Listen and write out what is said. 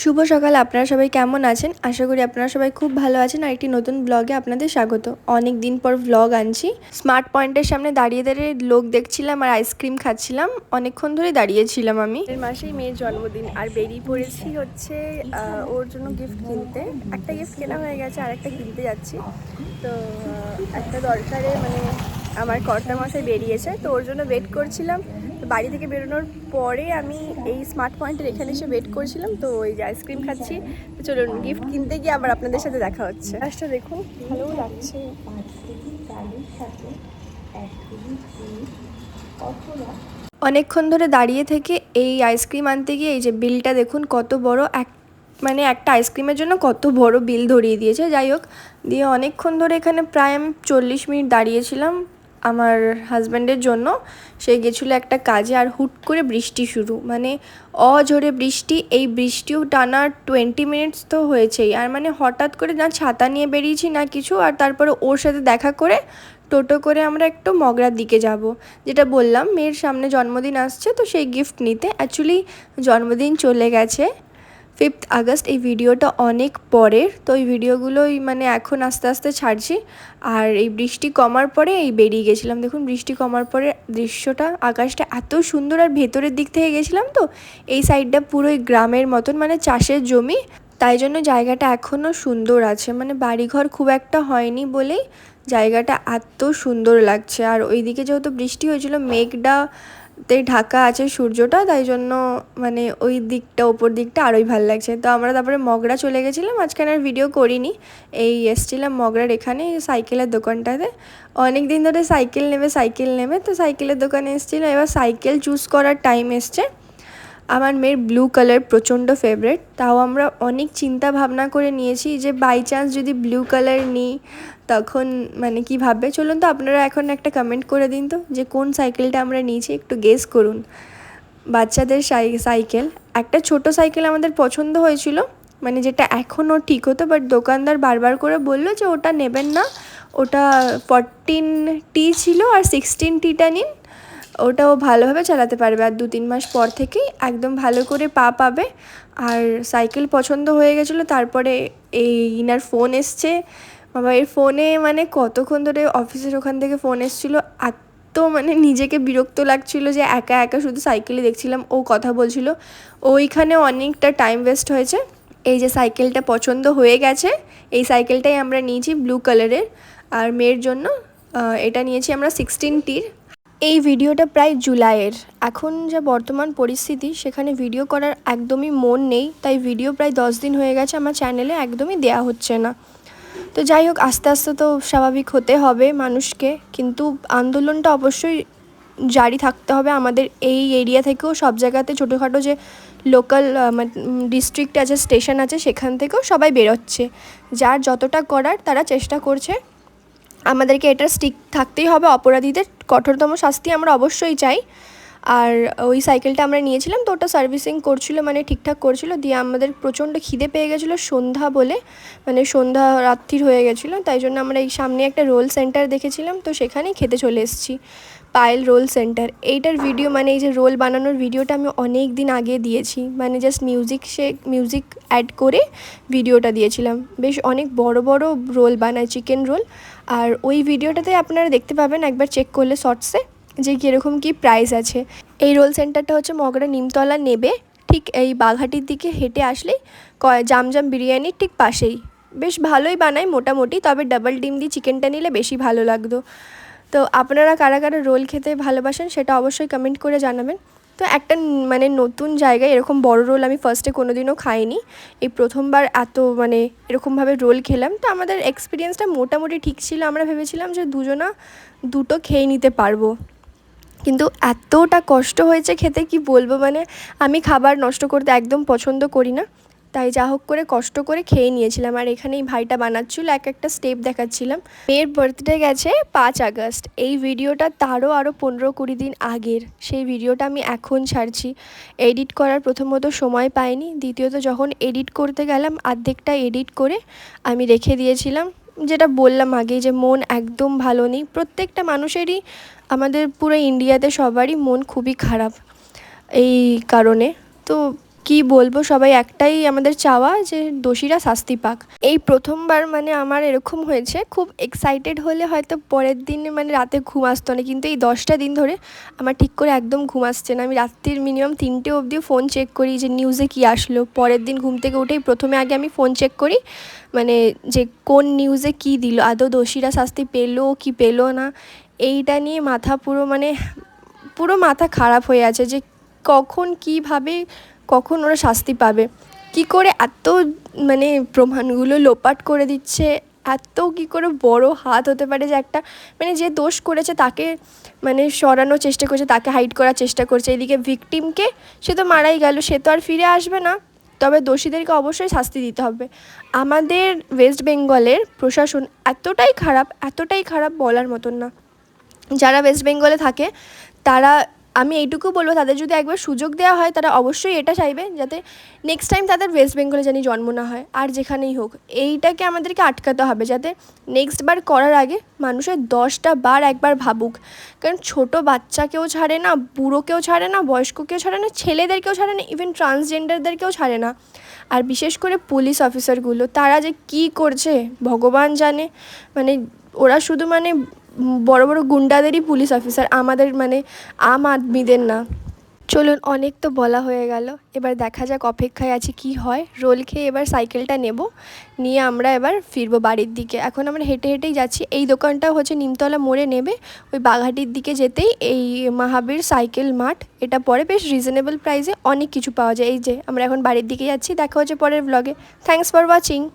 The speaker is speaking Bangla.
শুভ সকাল, আপনারা সবাই কেমন আছেন? আশা করি আপনারা সবাই খুব ভালো আছেন। আর একটি নতুন ব্লগে আপনাদের স্বাগত। অনেক দিন পর ব্লগ আনছি। স্মার্ট পয়েন্টের সামনে দাঁড়িয়ে দাঁড়িয়ে লোক দেখছিলাম আর আইসক্রিম খাচ্ছিলাম। অনেকক্ষণ ধরে দাঁড়িয়েছিলাম আমি। এর মাসেই মেয়ের জন্মদিন আর বেরিয়ে পড়েছি হচ্ছে ওর জন্য গিফট কিনতে। একটা গিফট কেনা হয়ে গেছে আর একটা কিনতে যাচ্ছি। তো একটা দরকারে মানে আমার কর্তা মশাই বেরিয়েছে তো ওর জন্য ওয়েট করছিলাম। তো বাড়ি থেকে বেরোনোর পরে আমি এই স্মার্ট পয়েন্টের এখানে এসে ওয়েট করছিলাম তো ওই যে আইসক্রিম খাচ্ছি। তো চলুন গিফট কিনতে গিয়ে আবার আপনাদের সাথে দেখা হচ্ছে। গাছটা দেখুন ভালোও লাগছে। অনেকক্ষণ ধরে দাঁড়িয়ে থেকে এই আইসক্রিম আনতে গিয়ে এই যে বিলটা দেখুন কত বড় এক মানে একটা আইসক্রিমের জন্য কত বড় বিল ধরিয়ে দিয়েছে। যাই হোক দিয়ে অনেকক্ষণ ধরে এখানে প্রায় আমি চল্লিশ মিনিট দাঁড়িয়েছিলাম। আমার হাজব্যান্ডের জন্য, সে গেছিল একটা কাজে আর হুট করে বৃষ্টি শুরু। মানে অঝোরে বৃষ্টি, এই বৃষ্টিও টানা টোয়েন্টি মিনিটস তো হয়েছেই। আর মানে হঠাৎ করে না ছাতা নিয়ে বেরিয়েছি না কিছু, আর তারপরে ওর সাথে দেখা করে, টোটো করে আমরা একটু মগরার দিকে যাব। যেটা বললাম, মেয়ের সামনে জন্মদিন আসছে, তো সেই গিফট নিতে। অ্যাকচুয়ালি জন্মদিন চলে গেছে। ফিফথ আগস্ট এই ভিডিওটা অনেক পরের, তো এই ভিডিওগুলোই মানে এখন আস্তে আস্তে ছাড়ছি। আর এই বৃষ্টি কমার পরে এই বেরিয়ে গেছিলাম। দেখুন, বৃষ্টি কমার পরে দৃশ্যটা, আকাশটা এত সুন্দর আর ভেতরের দিক থেকে গেছিলাম তো, এই সাইডটা পুরোই গ্রামের মতন মানে চাষের জমি। তাই জন্য জায়গাটা এখনও সুন্দর আছে। মানে বাড়িঘর খুব একটা হয়নি বলেই জায়গাটা এত সুন্দর লাগছে। আর ওইদিকে যেহেতু বৃষ্টি হয়েছিল, মেঘটা তে ঢাকা আছে সূর্যটা, তাই জন্য মানে ওই দিকটা, ওপর দিকটা আরোই ভালো লাগছে। তো আমরা তারপরে মগরা চলে গেছিলাম মাঝখানে আর ভিডিও করিনি। এই এসছিলাম মগরার এখানে সাইকেলের দোকানটাতে। অনেক দিন ধরে সাইকেল নেবে সাইকেল নেবে, তো সাইকেলের দোকানে এসেছিল। এবার সাইকেল চুজ করার টাইম এসছে। আমার মেয়ের ব্লু কালার প্রচণ্ড ফেভারেট তাও আমরা অনেক চিন্তা ভাবনা করে নিয়েছি যে বাই চান্স যদি ব্লু কালার নিই, তখন মানে কি ভাববে? চলুন তো আপনারা এখন একটা কমেন্ট করে দিন তো, যে কোন সাইকেলটা আমরা নিয়েছি, একটু গেস করুন। বাচ্চাদের সাইকেল একটা ছোট সাইকেল আমাদের পছন্দ হয়েছিল মানে যেটা এখনও ঠিক হতো বাট দোকানদার বারবার করে বলল যে ওটা নেবেন না, ওটা ফরটিন টি ছিল আর সিক্সটিন টিটা নিন ওটাও ভালোভাবে চালাতে পারবে। আর দু তিন মাস পর থেকেই একদম ভালো করে পা পাবে। আর সাইকেল পছন্দ হয়ে গেছিল, তারপরে এই ইনার ফোন এসছে। বাবা এর ফোনে মানে কতক্ষণ ধরে অফিসের ওখান থেকে ফোন এসছিলো, এত মানে নিজেকে বিরক্ত লাগছিল যে একা একা শুধু সাইকেলে দেখছিলাম, ও কথা বলছিল। ওইখানে অনেকটা টাইম ওয়েস্ট হয়েছে। এই যে সাইকেলটা পছন্দ হয়ে গেছে, এই সাইকেলটাই আমরা নিয়েছি ব্লু কালারের আর মেয়ের জন্য এটা নিয়েছি আমরা সিক্সটিন টির। এই ভিডিওটা প্রায় জুলাইয়ের। এখন যা বর্তমান পরিস্থিতি, সেখানে ভিডিও করার একদমই মন নেই, তাই ভিডিও প্রায় দশ দিন হয়ে গেছে আমার চ্যানেলে একদমই দেয়া হচ্ছে না। তো যাই হোক, আস্তে আস্তে তো স্বাভাবিক হতে হবে মানুষকে, কিন্তু আন্দোলনটা অবশ্যই জারি থাকতে হবে আমাদের এই এরিয়া থেকেও, সব জায়গাতে ছোটোখাটো যে লোকাল ডিস্ট্রিক্ট আছে স্টেশন আছে, সেখান থেকেও সবাই বেরোচ্ছে। যার যতটা করার তারা চেষ্টা করছে। আমাদেরকে এটা স্টিক থাকতেই হবে, অপরাধীদের কঠোরতম শাস্তি আমরা অবশ্যই চাই। আর ওই সাইকেলটা আমরা নিয়েছিলাম তো ওটা সার্ভিসিং করছিল মানে ঠিকঠাক করছিল, দিয়ে আমাদের প্রচণ্ড খিদে পেয়ে গেছিল সন্ধ্যা বলে মানে সন্ধ্যা রাত্রির হয়ে গেছিল, তাই জন্য আমরা এই সামনে একটা রোল সেন্টার দেখেছিলাম, তো সেখানেই খেতে চলে এসেছি পায়েল রোল সেন্টার এইটার ভিডিও মানে এই যে রোল বানানোর ভিডিওটা আমি অনেক দিন আগে দিয়েছি মানে জাস্ট মিউজিক সে মিউজিক অ্যাড করে ভিডিওটা দিয়েছিলাম। বেশ অনেক বড় বড় রোল বানায় চিকেন রোল আর ওই ভিডিওটাতে আপনারা দেখতে পাবেন, একবার চেক করলে শর্টসে যে কীরকম কী প্রাইস আছে। এই রোল সেন্টারটা হচ্ছে মগরা নিমতলা নেবে, ঠিক এই বাঘাটির দিকে হেঁটে আসলেই কয় জামজাম বিরিয়ানির ঠিক পাশেই। বেশ ভালোই বানায় মোটামুটি, তবে ডাবল ডিম দিয়ে চিকেনটা নিলে বেশি ভালো লাগতো। তো আপনারা কারা কারা রোল খেতে ভালোবাসেন সেটা অবশ্যই কমেন্ট করে জানাবেন। তো একটা মানে নতুন জায়গায় এরকম বড় রোল আমি ফার্স্টে কোনো দিনও খাইনি। এই প্রথমবার এত মানে এরকমভাবে রোল খেলাম। তো আমাদের এক্সপিরিয়েন্সটা মোটামুটি ঠিক ছিল। আমরা ভেবেছিলাম যে দুজনা দুটো খেয়ে নিতে পারব। কিন্তু এতটা কষ্ট হয়েছে খেতে, কি বলব? মানে আমি খাবার নষ্ট করতে একদম পছন্দ করি না। তাই যা হোক করে কষ্ট করে খেয়ে নিয়েছিলাম। আর এখানে এই ভাইটা বানাচ্ছিল, এক একটা স্টেপ দেখাচ্ছিলাম। মেয়ের বার্থডে গেছে পাঁচ আগস্ট। এই ভিডিওটা তারও আরও পনেরো কুড়ি দিন আগের। সেই ভিডিওটা আমি এখন ছাড়ছি। এডিট করার প্রথমত সময় পাইনি। দ্বিতীয়ত যখন এডিট করতে গেলাম, অর্ধেকটা এডিট করে আমি রেখে দিয়েছিলাম। যেটা বললাম আগে যে মন একদম ভালো নেই। প্রত্যেকটা মানুষেরই আমাদের পুরো ইন্ডিয়াতে সবারই মন খুবই খারাপ এই কারণে। তো কি বলব, সবাই একটাই আমাদের চাওয়া যে দোষীরা শাস্তি পাক। এই প্রথমবার মানে আমার এরকম হয়েছে, খুব এক্সাইটেড হলে হয়তো পরের দিনে মানে রাতে ঘুম আসতো না, কিন্তু এই দশটা দিন ধরে আমার ঠিক করে একদম ঘুম আসছে না। আমি রাত্রির মিনিমাম তিনটে অবধি ফোন চেক করি যে নিউজে কী আসলো। পরের দিন ঘুম থেকে উঠেই প্রথমে আগে আমি ফোন চেক করি মানে যে কোন নিউজে কী দিল, আদৌ দোষীরা শাস্তি পেল কি পেল না, এইটা নিয়ে মাথা পুরো মানে পুরো মাথা খারাপ হয়ে আছে যে কখন কীভাবে কখন ওরা শাস্তি পাবে? কি করে এত মানে প্রমাণগুলো লোপাট করে দিচ্ছে? এত কি করে বড় হাত হতে পারে যে একটা মানে যে দোষ করেছে তাকে মানে সরানোর চেষ্টা করছে, তাকে হাইড করার চেষ্টা করছে। এদিকে ভিকটিমকে সে তো মারাই গেল, সে তো আর ফিরে আসবে না। তবে দোষীদেরকে অবশ্যই শাস্তি দিতে হবে। আমাদের ওয়েস্ট বেঙ্গলের প্রশাসন এতটাই খারাপ এতটাই খারাপ বলার মতন না। যারা ওয়েস্ট বেঙ্গলে থাকে, তারা আমি এইটুকু বলব, তাদের যদি একবার সুযোগ দেওয়া হয়, তারা অবশ্যই এটা চাইবে যাতে নেক্সট টাইম তাদের ওয়েস্ট বেঙ্গলে জানি জন্ম না হয়, আর যেখানেই হোক। এইটাকে আমাদেরকে আটকাতে হবে যাতে নেক্সট বার করার আগে মানুষের দশটা বার একবার ভাবুক। কারণ ছোট বাচ্চাকেও ছাড়ে না, বুড়োকেও ছাড়ে না, বয়স্ককেও ছাড়ে না, ছেলেদেরকেও ছাড়ে না ইভেন ট্রান্সজেন্ডারদেরকেও ছাড়ে না। আর বিশেষ করে পুলিশ অফিসারগুলো তারা যে কী করছে, ভগবান জানে। মানে ওরা শুধু মানে বড় বড় গুন্ডাদেরই পুলিশ অফিসার, আমাদের মানে আম আদমিদের না। চলুন, অনেক তো বলা হয়ে গেল। এবার দেখা যাক অপেক্ষায় আছি কি হয়। রোল খেয়ে এবার সাইকেলটা নেব। নিয়ে আমরা এবার ফিরবো বাড়ির দিকে। এখন আমরা হেঁটে হেঁটেই যাচ্ছি। এই দোকানটা হচ্ছে নিমতলা মোড়ে নেবে। ওই বাঘাটির দিকে যেতেই এই মহাবীর সাইকেল মাঠ। এটা পরে বেশ রিজনেবল প্রাইসে অনেক কিছু পাওয়া যায়। এই যে, আমরা এখন বাড়ির দিকে যাচ্ছি। দেখা হচ্ছে পরের ব্লগে থ্যাংকস ফর ওয়াচিং